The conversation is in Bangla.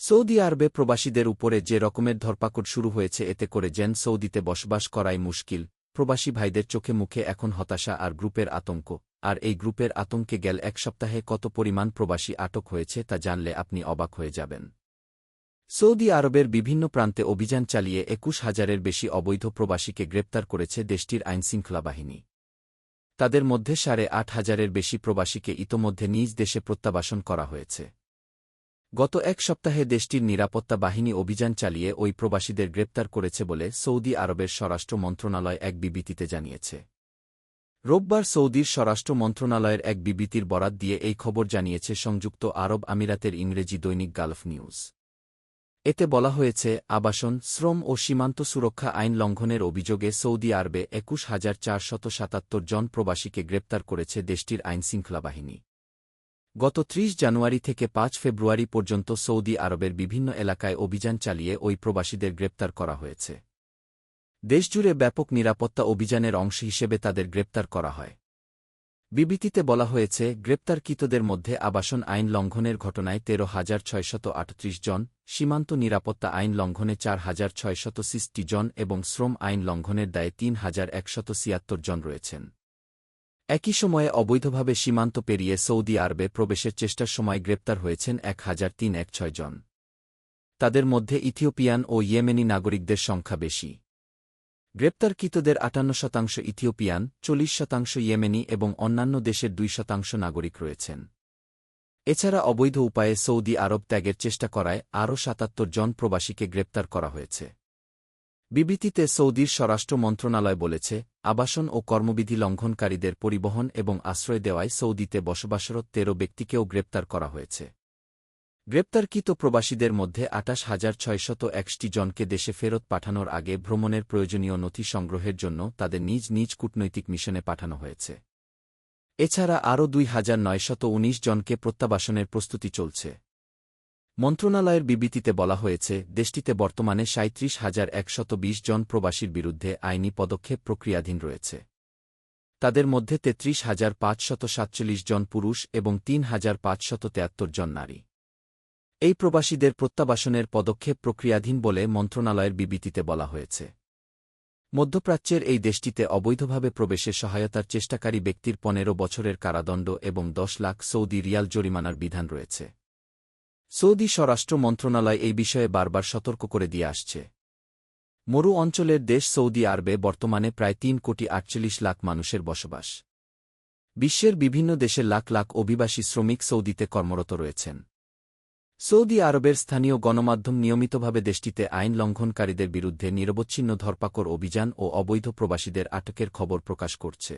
সৌদি আরবে প্রবাসীদের উপরে যে রকমের ধরপাকড় শুরু হয়েছে, এতে করে জেন সৌদিতে বসবাস করাই মুশকিল। প্রবাসী ভাইদের চোখে মুখে এখন হতাশা আর গ্রুপের আতঙ্ক। আর এই গ্রুপের আতঙ্কে গেল এক সপ্তাহে কত পরিমাণ প্রবাসী আটক হয়েছে তা জানলে আপনি অবাক হয়ে যাবেন। সৌদি আরবের বিভিন্ন প্রান্তে অভিযান চালিয়ে একুশ হাজারের বেশি অবৈধ প্রবাসীকে গ্রেপ্তার করেছে দেশটির আইনশৃঙ্খলা বাহিনী। তাদের মধ্যে সাড়ে আট হাজারের বেশি প্রবাসীকে ইতোমধ্যে নিজ দেশে প্রত্যাবাসন করা হয়েছে। গত এক সপ্তাহে দেশটির নিরাপত্তা বাহিনী অভিযান চালিয়ে ওই প্রবাসীদের গ্রেপ্তার করেছে বলে সৌদি আরবের স্বরাষ্ট্র মন্ত্রণালয় এক বিবৃতিতে জানিয়েছে। রোববার সৌদির স্বরাষ্ট্র মন্ত্রণালয়ের এক বিবৃতির বরাত দিয়ে এই খবর জানিয়েছে সংযুক্ত আরব আমিরাতের ইংরেজি দৈনিক গালফ নিউজ। এতে বলা হয়েছে, আবাসন, শ্রম ও সীমান্ত সুরক্ষা আইন লঙ্ঘনের অভিযোগে সৌদি আরবে একুশ হাজার চারশত সাতাত্তর জন প্রবাসীকে গ্রেপ্তার করেছে দেশটির আইনশৃঙ্খলা বাহিনী। গত ত্রিশ জানুয়ারি থেকে পাঁচ ফেব্রুয়ারি পর্যন্ত সৌদি আরবের বিভিন্ন এলাকায় অভিযান চালিয়ে ওই প্রবাসীদের গ্রেপ্তার করা হয়েছে। দেশজুড়ে ব্যাপক নিরাপত্তা অভিযানের অংশ হিসেবে তাদের গ্রেপ্তার করা হয়। বিবৃতিতে বলা হয়েছে, গ্রেপ্তারকৃতদের মধ্যে আবাসন আইন লঙ্ঘনের ঘটনায় তেরো হাজার ছয়শত আটত্রিশ জন, সীমান্ত নিরাপত্তা আইন লঙ্ঘনে চার হাজার ছয়শত সিক্সটি জন এবং শ্রম আইন লঙ্ঘনের দায়ে তিন হাজার একশত ছিয়াত্তর জন রয়েছেন। একই সময়ে অবৈধভাবে সীমান্ত পেরিয়ে সৌদি আরবে প্রবেশের চেষ্টার সময় গ্রেপ্তার হয়েছেন এক হাজার তিন এক ছয় জন। তাদের মধ্যে ইথিওপিয়ান ও ইয়েমেনি নাগরিকদের সংখ্যা বেশি। গ্রেপ্তারকৃতদের আটান্ন শতাংশ ইথিওপিয়ান, চল্লিশ শতাংশ ইয়েমেনি এবং অন্যান্য দেশের দুই শতাংশ নাগরিক রয়েছেন। এছাড়া অবৈধ উপায়ে সৌদি আরব ত্যাগের চেষ্টা করায় আরও সাতাত্তর জন প্রবাসীকে গ্রেপ্তার করা হয়েছে। বিবৃতিতে সৌদির স্বরাষ্ট্র মন্ত্রণালয় বলেছে, আবাসন ও কর্মবিধি লঙ্ঘনকারীদের পরিবহন এবং আশ্রয় দেওয়ায় সৌদিতে বসবাসরত তেরো ব্যক্তিকেও গ্রেপ্তার করা হয়েছে। গ্রেপ্তারকৃত প্রবাসীদের মধ্যে আটাশ হাজার ছয়শত একটি জনকে দেশে ফেরত পাঠানোর আগে ভ্রমণের প্রয়োজনীয় নথি সংগ্রহের জন্য তাদের নিজ নিজ কূটনৈতিক মিশনে পাঠানো হয়েছে। এছাড়া আরও দুই হাজার নয়শত উনিশ জনকে প্রত্যাবাসনের প্রস্তুতি চলছে। মন্ত্রণালয়ের বিবৃতিতে বলা হয়েছে, দেশটিতে বর্তমানে সাঁত্রিশ হাজার একশত বিশ জন প্রবাসীর বিরুদ্ধে আইনি পদক্ষেপ প্রক্রিয়াধীন রয়েছে। তাদের মধ্যে তেত্রিশ হাজার পাঁচশত সাতচল্লিশ জন পুরুষ এবং তিন হাজার পাঁচশত তেয়াত্তর জন নারী। এই প্রবাসীদের প্রত্যাবাসনের পদক্ষেপ প্রক্রিয়াধীন বলে মন্ত্রণালয়ের বিবৃতিতে বলা হয়েছে। মধ্যপ্রাচ্যের এই দেশটিতে অবৈধভাবে প্রবেশে সহায়তার চেষ্টাকারী ব্যক্তির পনেরো বছরের কারাদণ্ড এবং দশ লাখ সৌদি রিয়াল জরিমানার বিধান রয়েছে। সৌদি স্বরাষ্ট্র মন্ত্রণালয় এই বিষয়ে বারবার সতর্ক করে দিয়ে আসছে। মরু অঞ্চলের দেশ সৌদি আরবে বর্তমানে প্রায় তিন কোটি আটচল্লিশ লাখ মানুষের বসবাস। বিশ্বের বিভিন্ন দেশের লাখ লাখ অভিবাসী শ্রমিক সৌদিতে কর্মরত রয়েছেন। সৌদি আরবের স্থানীয় গণমাধ্যম নিয়মিতভাবে দেশটিতে আইন লঙ্ঘনকারীদের বিরুদ্ধে নিরবচ্ছিন্ন ধরপাকড় অভিযান ও অবৈধ প্রবাসীদের আটকের খবর প্রকাশ করছে।